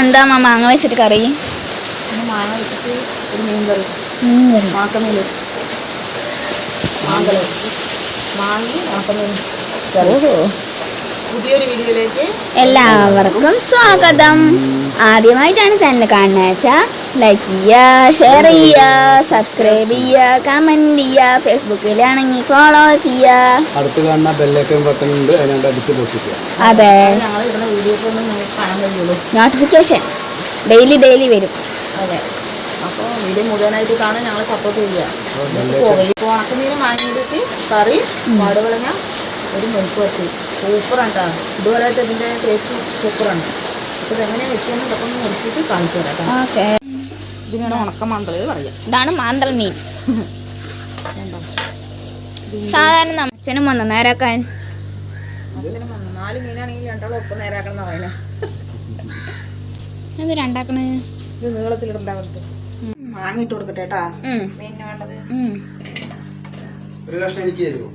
എന്താ മാങ്ങ വെച്ചിട്ട് കറി? മാങ്ങ വെച്ചിട്ട് ഒരു മീൻ കറി മാക്കമീൻ മാങ്ങി മാക്കമീൻ ഓഹോ. പുതിയൊരു വീഡിയോയിലേക്ക് എല്ലാവർക്കും സ്വാഗതം. ആദ്യമായിട്ടാണ് ചാനൽ കാണുന്നത് വെച്ചാൽ ലൈക്ക് ചെയ്യുക ഷെയർ ചെയ്യുക സബ്സ്ക്രൈബ് ചെയ്യുക കമന്റ് ചെയ്യുക ഫേസ്ബുക്കിലാണെങ്കിൽ ഫോളോ ചെയ്യുക. അടുത്ത് കാണുന്ന ബെല്ലൈക്കൻ ബട്ടൺ ഉണ്ട് അതിനകത്ത് അടിച്ച് പൊട്ടിക്കുക. അതെ. നോട്ടിഫിക്കേഷൻ ഡെയിലി ഡെയിലി വരും. അതെ. അപ്പോൾ വീഡിയോ മുഴുവനായിട്ട് കാണാൻ ഞങ്ങളെ സപ്പോർട്ട് ചെയ്യുക. ഉണക്കമീൻ വാങ്ങിയിട്ട് കറി വടുവളഞ്ഞ ഒരു മെഴുക്ക് വരട്ടി സൂപ്പറാണ് കേട്ടോ ഇതുപോലെ ഇതിന്റെ ടേസ്റ്റ് സൂപ്പറാണ്. അപ്പോൾ ഇതെങ്ങനെയാണ് വെക്കുന്നത് ഒന്ന് നോക്കിയിട്ട് കാണിച്ചു തരാം കേട്ടോ ഓക്കെ. ഇതിനാണ് ഉണക്ക മാന്തൾ പറയാം. ഇതാണ് മാന്തൾ മീൻ. സാധാരണ അച്ഛനും വന്നു? നേരാക്കാൻ? അച്ഛനും വന്നു. നാല് മീനാണെങ്കിൽ രണ്ടാളും ഒപ്പം നേരാക്കണം എന്ന് പറയുന്നത് ഇത് രണ്ടാക്കണേ? ഇത് നീളത്തിലിടണ്ടാവുന്നത് വാങ്ങിയിട്ട് കൊടുക്കട്ടെ കേട്ടാ മീനിന് വേണ്ടത്. ഒരു കഷ്ണം എനിക്ക് തരുമോ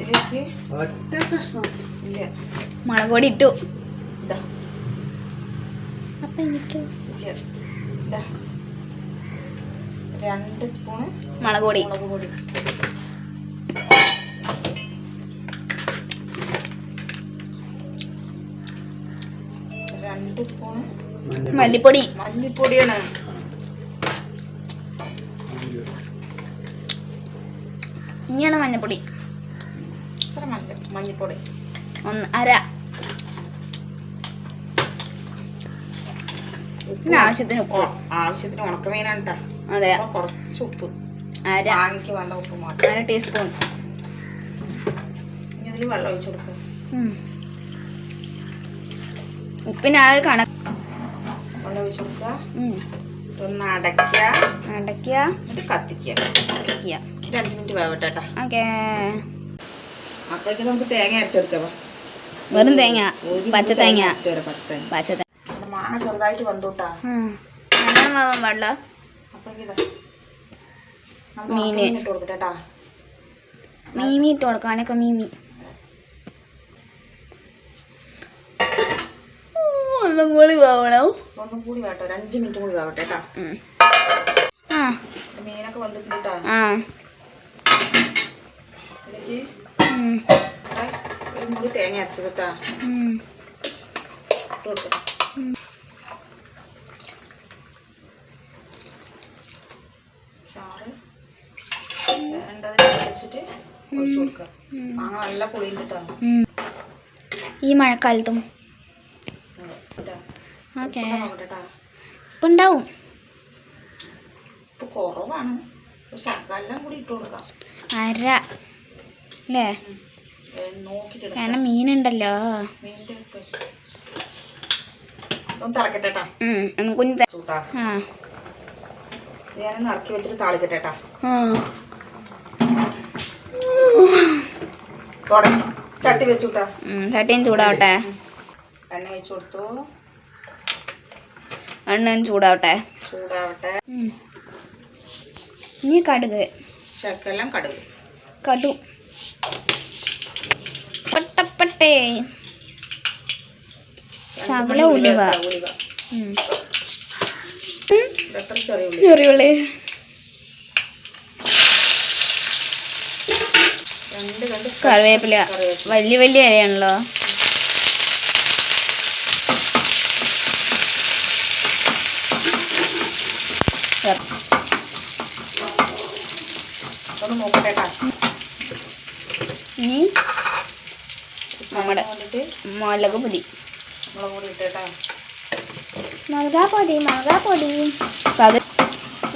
ഇതിലേക്ക് ഒറ്റ കഷ്ണം. ഇല്ല. മുളക് പൊടി ഇട്ടു. അപ്പൊ എനിക്ക് രണ്ട് സ്പൂണ് മുളക് പൊടി. മുളക് പൊടി. രണ്ട് സ്പൂണ് മഞ്ഞൾ മല്ലിപ്പൊടി. മല്ലിപ്പൊടിയാണ്. ഇനിയാണ് മഞ്ഞപ്പൊടി. ഇത്ര മഞ്ഞ ഒന്ന് അര. പിന്നെ ആവശ്യത്തിന് ഉപ്പ്. ആവശ്യത്തിന് ഉണക്കമീനാണ് കേട്ടോ അതെ കുറച്ച് ഉപ്പ്. അര. വാങ്ങിക്ക് വെള്ളം ഉപ്പ് മാത്രം. അര ടീസ്പൂൺ. ഇതിൽ വെള്ളം ഒഴിച്ച് കൊടുക്കുക ഉപ്പിന് ആ കണക്ക് വെള്ളം ഒഴിച്ച് കൊടുക്കുക ഉം. ഒന്ന് അടയ്ക്കുക അടയ്ക്കുക എന്നിട്ട് കത്തിക്കുക അടയ്ക്കുക ഒരു അഞ്ച് മിനിറ്റ് വേവട്ടെ കേട്ടോ ഓക്കേ. അപ്പോഴേക്ക് നമുക്ക് തേങ്ങ അരച്ചെടുക്കാം. വെറും തേങ്ങ പച്ച തേങ്ങ പച്ച തേങ്ങ. മാങ്ങ ചെറുതായിട്ട് വന്നൂട്ടാ വെള്ള? മീന്. ഇട്ട് മീമി ഇട്ട് കൊടുക്കാനൊക്കെ മീമി ഓ, ഒന്നും കൂടി പോകണം ഒന്നും കൂടി വേട്ടോ ഒരു അഞ്ച് മിനിറ്റ് കൂടി വേവട്ടെ കേട്ടാ. മീനൊക്കെ വന്നിട്ടുണ്ട് കേട്ടാ. മുറി തേങ്ങ അരച്ച് കേട്ടാ ഉം. ഇട്ട് കൊടുക്കാം. ചാറ്. വേണ്ടതിനനുസരിച്ചിട്ട് ഒഴിച്ച് കൊടുക്കുക മാങ്ങ നല്ല കേട്ടോ ഈ മഴക്കാലത്തും. ഓക്കെ. ഇപ്പം ഉണ്ടാവും കുറവാണ്. ശകലം കൂടി ഇട്ട് കൊടുക്കാം. അര. അല്ലേ. കാരണം മീനുണ്ടല്ലോ. കുഞ്ഞ് ആ. ഞാനൊന്ന് ഇറക്കി വെച്ചിട്ട് താളിക്കട്ടെ ചട്ടി വെച്ചു ചട്ടിയും ചൂടാവട്ടെ. എണ്ണ ഒഴിച്ചു കൊടുത്തു. എണ്ണയും ചൂടാവട്ടെ. ചൂടാവട്ടെ. ഇനി കടുക്. ശകലം കടുക്. കടു. പട്ടപ്പട്ടേ ശകല ഉലുവ. ചെറിയുള്ളി കറിവേപ്പില. വലിയ വലിയ ഇലയാണല്ലോ. ഇനി നമ്മുടെ മുളക് പൊടി മുളക് പൊടി ഇട്ടേട്ടാ മുളകാ പൊടി അത്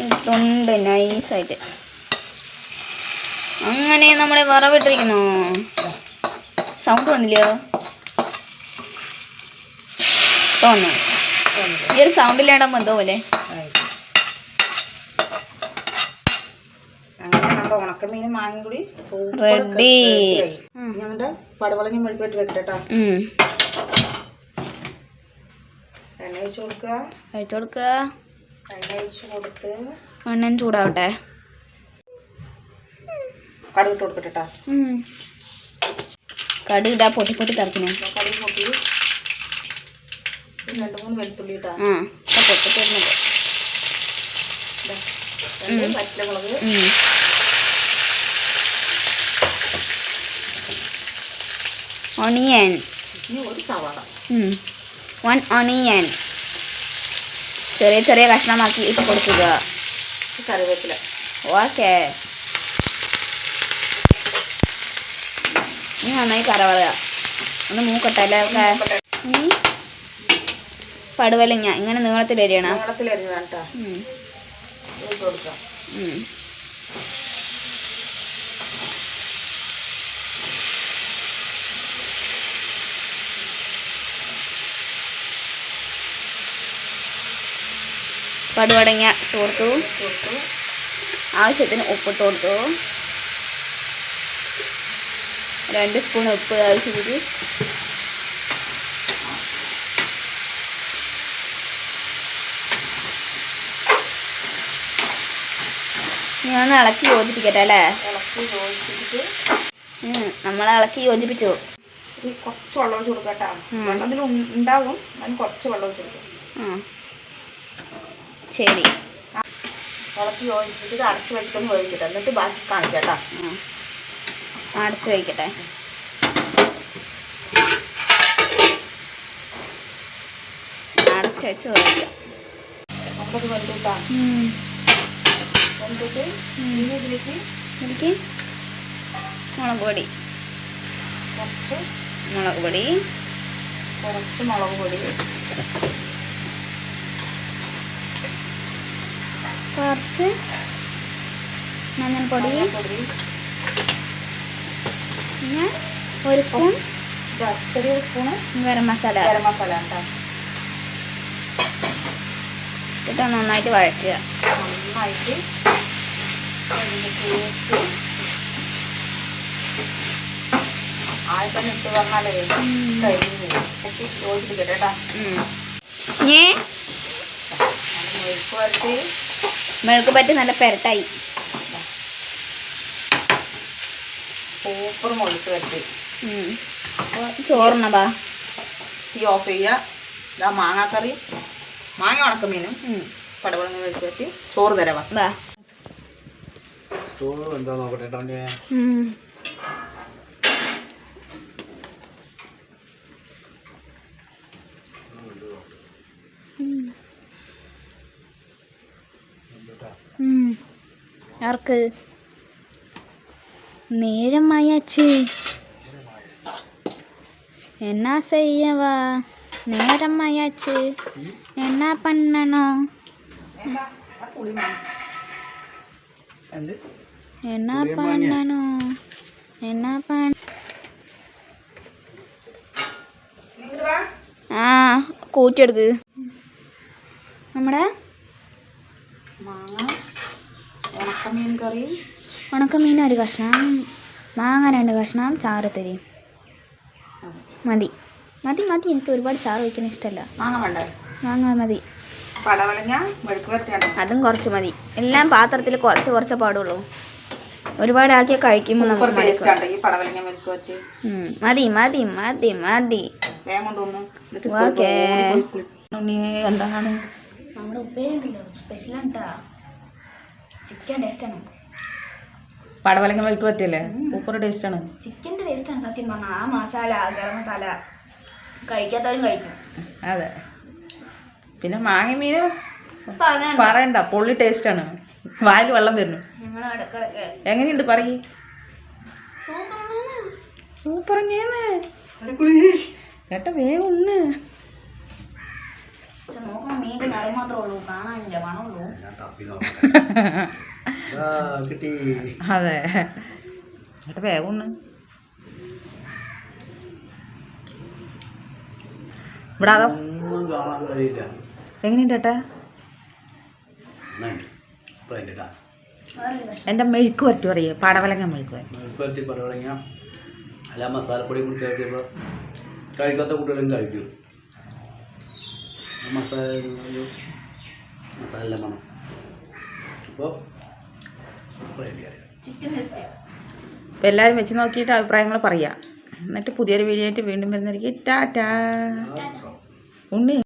ഇട്ടുണ്ട് നൈസായിട്ട്. അങ്ങനെ നമ്മളെ വറവിട്ടിരിക്കുന്നു. സൗണ്ട് വന്നില്ലയോ? തോന്നുന്നു. ഈ ഒരു സൗണ്ട് ഇല്ലാണ്ടാകുമ്പോൾ എന്തോ പോലെ അങ്ങനെ നമ്മുടെ ഉണക്കമീനും മാങ്ങയും കൂടി റെഡി. ഞങ്ങളുടെ പടവളഞ്ഞ മെഴുക്കുവരട്ടി വെക്കട്ടെ. എണ്ണ ഒഴിച്ച് കൊടുക്കുക കഴിച്ചു കൊടുക്കുക എണ്ണ ഒഴിച്ച് കൊടുത്ത് എണ്ണയും ചൂടാവട്ടെ. കടുക് ഇട്ട് കൊടുക്കട്ടെ ഉം. പൊട്ടി പൊട്ടി തറക്കണേ. കടുക് പൊട്ടി. രണ്ട് മൂന്ന് വെളുത്തുള്ളി ഇട്ടാ. ആ ഇപ്പൊ പൊട്ടിത്തരുന്നത് രണ്ട് പച്ചമുളക്. ഒണിയൻ വൺ ഒണിയൻ ചെറിയ ചെറിയ കഷ്ണമാക്കി ഇട്ട് കൊടുക്കുക. കറിവേപ്പില. ഓക്കെ ഇനി നന്നായി കറവറുക. ഒന്ന് മൂക്കട്ടല്ലേ ഒക്കെ? ഇനി പടുവലങ്ങ. ഇങ്ങനെ നീളത്തിൽ അരിയണം നീളത്തിൽ അരിഞ്ഞതാണ് കേട്ടോ കൊടുക്കാം. ഉം. പടുവടങ്ങ ഇട്ട് കൊടുത്തു ആവശ്യത്തിന് ഉപ്പ് കൊടുത്തു. രണ്ട് സ്പൂൺ ഉപ്പ് ആവശ്യത്തിന്. ഞാൻ ഇളക്കി യോജിപ്പിക്കട്ടെ അല്ലേ? ഇളക്കി യോജിപ്പിച്ചിട്ട്. നമ്മൾ ഇളക്കി യോജിപ്പിച്ചു. കുറച്ച് വെള്ളം ഒഴിച്ച് കൊടുക്കാം കേട്ടോ. ഉം. വെള്ളം ഇതിൽ ഉണ്ടാവും. ഞാൻ കുറച്ച് വെള്ളം ഒഴിച്ച് കൊടുക്കാം. ശരി ഇളക്കി ഇത് അടച്ച് വെച്ചിട്ടൊന്ന് വേവിക്കട്ടെ. എന്നിട്ട് ബാക്കി കാണിക്കാം കേട്ടോ. അടച്ചു വയ്ക്കട്ടെ അടച്ചു വെച്ച് വെന്തിട്ടാ? വെന്തിട്ട് ഇതിലേക്ക് മുളക് പൊടി. കുറച്ച് മുളക് പൊടി. കുറച്ച് മുളക് പൊടി. കുറച്ച് മഞ്ഞൾപ്പൊടി. പിന്നെ ഒരു സ്പൂൺ ചെറിയൊരു സ്പൂണ് ഗരം മസാല. ഗരം മസാല കേട്ടോ ഇട്ട് നന്നായിട്ട് വഴറ്റുക. നന്നായിട്ട് അതിന്റെ പേസ്റ്റ് ആദ്യം തന്നെ ഇട്ട് പറഞ്ഞാലേ കഴിഞ്ഞു എന്നിട്ട് യോജിപ്പിക്കട്ടെ കേട്ടോ ഞേ മെഴുക്ക് വരട്ടി മെഴുക്ക് പറ്റി നല്ല പെരട്ടായി. സൂപ്പർ മെഴുക്ക് പറ്റി ഉം. ചോറുണ്ണതാ തീ ഓഫ് ചെയ്യുക. ഇതാ മാങ്ങാക്കറി. മാങ്ങ ഉണക്കമീനും. പടവളങ്ങ മെഴുക്ക് പറ്റി ചോറ് തരവാ വാ. ചോറ് എന്താ നോക്കട്ടെ കേട്ടോ ഉണ്ണിയെ. ഉം. ഉം. ആർക്ക് നേരമായാച്ച് എന്നാ செய்யவா நேரமாயாச்சு என்ன பண்ணணும் എന്ത് என்ன பண்ணணும் என்ன பண்ண ആ കൂറ്റിയെടുക്ക് നമ്മുടെ മാങ്ങ ഉണക്കമീൻ കറി. ഉണക്കമീൻ ഒരു കഷ്ണം മാങ്ങ രണ്ട് കഷ്ണം ചാറ് തരും. മതി. മതി മതി. എനിക്ക് ഒരുപാട് ചാറ് വയ്ക്കാൻ ഇഷ്ടമല്ല മാങ്ങ വേണ്ടേ? മാങ്ങ മതി. പടവലങ്ങ അതും കുറച്ച് മതി. എല്ലാം പാത്രത്തിൽ കുറച്ച് കുറച്ച് പാടുള്ളൂ. ഒരുപാട് ആക്കിയാൽ കഴിക്കുമ്പോൾ നമുക്ക് മതി. മതി മതി മതി എന്താണ്? നമ്മുടെ ഉപ്പേരിണ്ടല്ലോ സ്പെഷ്യൽ ഉണ്ടാ ചിക്കൻ ആണ്. പടവലങ്ങ വെളുത്ത് പറ്റിയല്ലേ? സൂപ്പർ ടേസ്റ്റ് ആണ്. ചിക്കന്റെ ടേസ്റ്റാണ് സത്യം പറഞ്ഞാൽ ആ മസാല ഗരം മസാല കഴിക്കാത്തവരും കഴിക്കും. അതെ. പിന്നെ മാങ്ങ മീൻ പറയണ്ട. പൊള്ളി ടേസ്റ്റ് ആണ്. വായിൽ വെള്ളം വരുന്നു. എങ്ങനെയുണ്ട് പറയ്? സൂപ്പർ തന്നെയാണ്. കേട്ട വേഗം ഒന്ന്. നോക്കുമ്പോൾ മീന്റെ നിറം മാത്രമേ ഉള്ളൂ കാണാനില്ല മണമുള്ളൂ. ഞാൻ തപ്പി നോക്കട്ടെ. ആ കിട്ടി. അതെ. എന്നിട്ട് വേഗം ഒന്ന്. ഇവിടെ അതോ? ഒന്നും കാണാൻ കഴിയില്ല. എങ്ങനെയുണ്ട് ഏട്ടാ? എന്റെ മെഴുക്ക് പറ്റി പറയൂ പടവലങ്ങ മെഴുക്ക് പറ്റി പടവലങ്ങ അല്ല മസാലപ്പൊടി കൂടി ചേർത്തപ്പോൾ കഴിക്കാത്ത കുട്ടികളും കഴിക്കും. മസാല ഒരു മസാല മണം അപ്പോൾ അപ്പോൾ എല്ലാവരും വെച്ച് നോക്കിയിട്ട് അഭിപ്രായങ്ങൾ പറയാം. എന്നിട്ട് പുതിയൊരു വീഡിയോ ആയിട്ട് വീണ്ടും വരുന്നതായിരിക്കും. ടാറ്റാ. ഉണ്ണി.